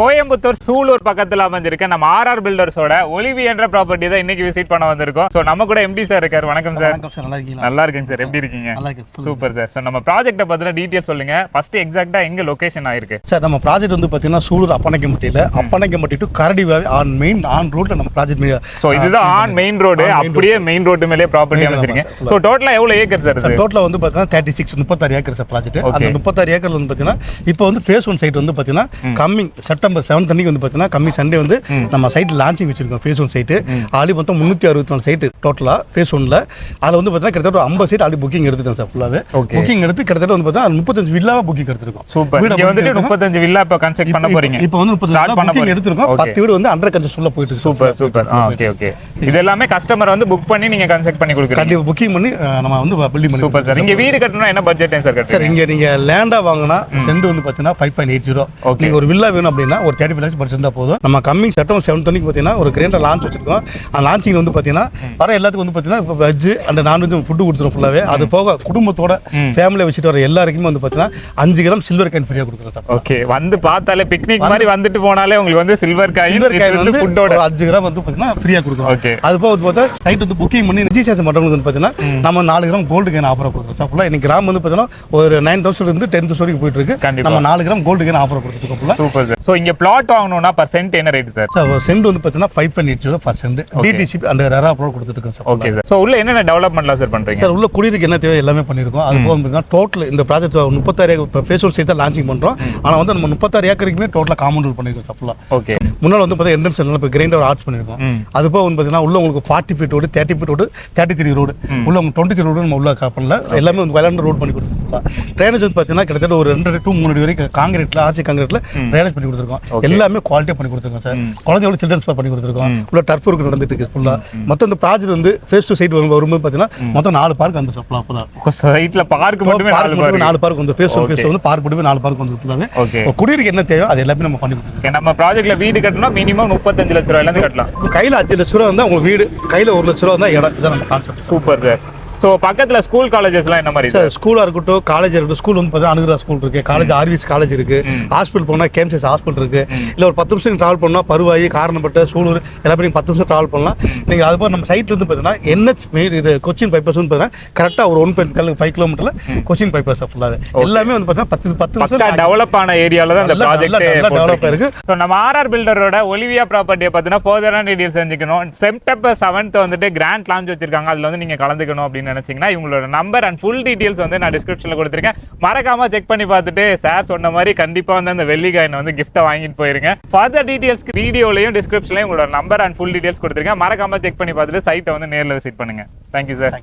கோயம்புத்தூர் சூலூர் பக்கத்துல அமைஞ்சிருக்க. நம்ம ஆர்ஆர் பில்டர்ஸோட ஒலிவி என்ற ப்ராப்பர்ட்டி தான் இன்னைக்கு விசிட் பண்ண வந்திருக்கோம். ஸோ நம்ம கூட எம்டி சார் இருக்காரு. வணக்கம் சார் நல்லா இருக்கேங்க சார் எப்படி இருக்கீங்க. சூப்பர் சார் சார் நம்ம ப்ராஜெக்ட்டை பத்தின டீட்டெயில் சொல்லுங்க. ஃபர்ஸ்ட் எக்ஸாக்ட்டா எங்க லொகேஷன் ஆயிருக்கு? சார் நம்ம ப்ராஜெக்ட் வந்து பார்த்தீங்கன்னா Sulur அப்பனக்கம்பட்டியில் Appanaickenpatti to Karadivavi on main on ரோட்ல நம்ம ப்ராஜெக்ட் ஸோ இதுதான் ஆன் மெயின் ரோடு அப்படியே மெயின் ரோடு மேலே ப்ராப்பர்ட்டி அமைச்சிருக்கீங்க ஸோ டோட்டலா எவ்வளவு ஏக்கர் சார் டோட்டலாக வந்து பார்த்தீங்கன்னா தேர்ட்டி சிக்ஸ் முப்பத்தாறு ஏக்கர் சார் ப்ராஜெக்ட். அந்த முப்பத்தாறு ஏக்கர் வந்து பார்த்தீங்கன்னா இப்போ வந்து ஃபேஸ் ஒன் சைட் வந்து பார்த்தீங்கன்னா கம்மிங் செப்டம்பர் செவன்த் அன்னைக்கு வந்து பார்த்தீங்கன்னா கம்மி சண்டே வந்து நம்ம சைட் லான்ச்சிங் வச்சிருக்கோம். ஃபேஸ் ஒன் சைட்டு ஆல்ரெடி மொத்தம் முந்நூற்றி அறுபத்தி நாலு சைட்டு டோட்டலாக ஃபேஸ் ஒன்ல அதில் வந்து பார்த்தீங்கன்னா கிட்டத்தட்ட ஒரு ஐம்பது சைட் ஆல்ரெடி புக்கிங் எடுத்துட்டேன் சார் ஃபுல்லாகவே. புக்கிங் எடுத்து கிட்டத்தட்ட வந்து பார்த்தீங்கன்னா முப்பத்தஞ்சு வில்லாவை புக்கிங் எடுத்திருக்கோம். சூப்பர் வந்துட்டு. முப்பத்தஞ்சு வில்லா இப்போ கன்ஸ்ட்ரக்ட் பண்ண போறீங்க. இப்போ வந்து முப்பது புக்கிங். எடுத்திருக்கோம். பத்து வீடு வந்து அண்டர் கன்ஸ்ட்ரக்ஷன்ல போயிட்டு சூப்பர் சூப்பர் ஓகே ஓகே இது எல்லாமே கஸ்டமர் வந்து புக் பண்ணி நீங்க கன்ஸ்ட்ரக்ட் பண்ணி கொடுக்குறீங்க. கண்டிப்பா புக்கிங் பண்ணி நம்ம வந்து பில்டிங் பண்ணி சூப்பர் சார் இங்க வீடு கட்டணும்னா என்ன பட்ஜெட் சார் சார் இங்க நீங்க லேண்டா வாங்கினா சென்ட் வந்து பாத்தீங்கன்னா ஃபைவ் பாயிண்ட் எயிட் ஜீரோ. நீங்க ஒரு வில்லா வேணும் அப்படின்னா ஒரு தேர்ட்டி ஃபைவ் லேக்ஸ் படிச்சிருந்தா போதும். நம்ம கம்மிங் செப்டம்பர் செவன் அன்னைக்கு பாத்தீங்கன்னா ஒரு கிரேண்டர் லான்ச் வச்சிருக்கோம். அந்த லான்ச்சிங் வந்து பாத்தீங்கன்னா வர எல்லாத்துக்கும் வந்து பாத்தீங்கன்னா இப்போ வெஜ் அண்ட் நான்வெஜ் ஃபுட்டு கொடுத்துரும் ஃபுல்லாவே அது போக குடும்பத்தோட ஃபேமிலியை வச்சுட்டு வர எல்லாருக்குமே வந்து பாத்தீங்கன்னா அஞ்சு கிராம் சில்வர் கேன் ஃப்ரீயா கொடுக்குறோம் ஓகே வந்து பார்த்தாலே பிக்னிக் மாதிரி வந்துட்டு போனாலே உங்களுக்கு வந்து சில்வர் காயின் சில்வர் காயின் வந்து ஃபுட்டோட அஞ்சு கிராம் வந்து பாத்தீங்கன்னா ஃப்ரீயா கொடுக்குறோம் ஓகே அது போக வந்து பார்த்தா சைட் வந்து புக்கிங் பண்ணி ரிஜிஸ்ட்ரேஷன் பண்ணுறவங்க வந்து பார்த்தீங்கன்னா நம்ம நாலு கிராம் கோல்டு கேன் ஆஃபர் கொடுக்குறோம் ஃபுல்லாக இன்னைக்கு கிராம் வந்து பார்த்தீங்கன்னா ஒரு நைன் தௌசண்ட் இருந்து டென் தௌசண்ட் வரைக்கும் போயிட்டு இருக்கு. நம்ம நாலு கிராம் கோல்டு கேன் ஆஃபர் கொடுத்துருக்கோம் ஃபுல்லாக ஸோ இங்க பிளாட் வாங்கணும்னா பர் சென்ட் என்ன ரேட் சார் சென்ட் வந்து பார்த்தீங்கன்னா five zero per cent DTCP அந்த ரெரா அப்ரோட் கொடுத்துருக்கோம் சார் ஓகே சார் ஸோ உள்ள என்னென்ன டெவலப்மெண்ட்லாம் சார் பண்றீங்க? சார் உள்ள குடியிருக்கு என்ன தேவை எல்லாமே பண்ணியிருக்கோம். அது போக வந்து டோட்டல் இந்த ப்ராஜெக்ட் முப்பத்தாறு ஏக்கர் ஃபேஸ் ஒன் சைட் தான் லான்ச்சிங் பண்ணுறோம் ஆனால் வந்து நம்ம முப்பத்தாறு ஏக்கருக்குமே டோட்டலாக காம்பவுண்ட் பண்ணியிருக்கோம் சார் ஃபுல்லாக ஓகே முன்னால் வந்து பார்த்தீங்கன்னா என்ட்ரன்ஸ் எல்லாம் இப்போ கிரைண்டர் ஆர்ட்ஸ் பண்ணியிருக்கோம். அது போக வந்து பார்த்தீங்கன்னா உள்ள உங்களுக்கு forty feet road thirty feet road thirty three road உள்ள உங்களுக்கு டுவெண்ட்டி த்ரீ ரோடு நம்ம உள்ள பண்ணல. எல்லாமே வந்து விளாண்டு ரோடு பண்ணி கொடுத்துருக்கோம். ட்ரைனேஜ் வந்து பார்த்தீங்கன்னா கிட்டத்தட்ட ஒரு ரெண்டு டூ மூணு வரைக்கும் காங்கிரீட்ல ஆர்சி காங்கிரீட்ல ட்ரைனேஜ் பண்ணி கொடுத்துருக்கோம். எல்லாமே குவாலிட்டியாக பண்ணி கொடுத்துருக்கோம் சார். குழந்தையோட சில்ட்ரன்ஸ் பண்ணி கொடுத்துருக்கோம். உள்ள டர்ஃப் ஒர்க் நடந்துட்டு இருக்கு ஃபுல்லாக மொத்தம் இந்த ப்ராஜெக்ட் வந்து ஃபேஸ் டு சைட் வரும்போது பார்த்தீங்கன்னா மொத்தம் நாலு பார்க் வந்து ஃபுல்லாக சைட்ல பார்க் மட்டுமே நாலு பார்க் மட்டுமே நாலு பார்க் வந்து ஃபேஸ் டு ஃபேஸ் வந்து பார்க் மட்டுமே நாலு பார்க் வந்து ஃபுல்லாகவே குடியிருக்கு என்ன தேவை அது எல்லாமே நம்ம பண்ணி கொடுத்துருக்கோம். நம்ம ப்ராஜெக்ட்ல வீடு கட்டணும்னா மினிமம் முப்பத்தஞ்சு லட்ச ரூபாயில இருந்து கட்டலாம். கையில் அஞ்சு லட்ச ரூபா வந்தால் உங்கள் வீடு கையில் ஒரு லட்ச ரூபா வந்தால் இடம் இதான் நம்ம கான்செப்ட் சூப்பர் சார் ஸோ பக்கத்துல ஸ்கூல் காலேஜஸ்லாம் என்ன மாதிரி சார் ஸ்கூலாக இருக்கட்டும் காலேஜ் இருக்கட்டும் ஸ்கூல் வந்து பார்த்தீங்கன்னா அனுகிரா ஸ்கூல் இருக்கு. காலேஜ் ஆர்விஸ் காலேஜ் இருக்கு. ஹாஸ்பிட்டல் போனால் கேம்சஸ் ஹாஸ்பிட்டல் இருக்கு. இல்லை ஒரு பத்து நிமிஷம் ட்ராவல் பண்ணால் பருவாயி காரணப்பட்ட சூலூர் எல்லாமே நீங்கள் பத்து நிமிஷம் ட்ராவல் பண்ணலாம். நீங்கள் அது போக நம்ம சைட்ல இருந்து பார்த்தீங்கன்னா என்ஹெச் மெயின் இது கொச்சின் வந்து பார்த்தீங்கன்னா கரெக்டாக ஒரு ஒன் பாயிண்ட் ஃபைவ் கிலோமீட்டரில் கொச்சின் பைபாஸ் ஃபுல்லாகவே எல்லாமே வந்து பார்த்தீங்கன்னா பத்து பத்து நிமிஷம் டெவலப் ஆன ஏரியால தான் develop ப்ராஜெக்ட் ஆயிருக்கு. ஸோ நம்ம ஆர்ஆர் பில்டரோட ஒலிவியா ப்ராப்பர்ட்டியை பத்தின ஃபர்தரான டீடைல்ஸ் தெரிஞ்சுக்கணும். செப்டம்பர் செவன்த் வந்துட்டு கிராண்ட் லான்ச் வச்சிருக்காங்க. அதுல வந்து நீங்க கலந்துக்கணும் அப்படின்னு நினைச்சீங்கன்னா இவங்களோட நம்பர் அண்ட் ஃபுல் டீட்டெயில்ஸ் வந்து நான் டிஸ்கிரிப்ஷனில் கொடுத்துருக்கேன். மறக்காம செக் பண்ணி பார்த்துட்டு சார் சொன்ன மாதிரி கண்டிப்பா வந்து அந்த வெள்ளிக்காயினை வந்து கிஃப்ட்டை வாங்கிட்டு போயிருங்க. ஃபர்தர் டீட்டெயில்ஸ்க்கு வீடியோலையும் டிஸ்கிரிப்ஷன்லையும் உங்களோட நம்பர் அண்ட் ஃபுல் டீடைல்ஸ் கொடுத்துருக்கேன். மறக்காம செக் பண்ணி பார்த்துட்டு சைட்டை வந்து நேரில் விசிட் பண்ணுங்க. Thank you sir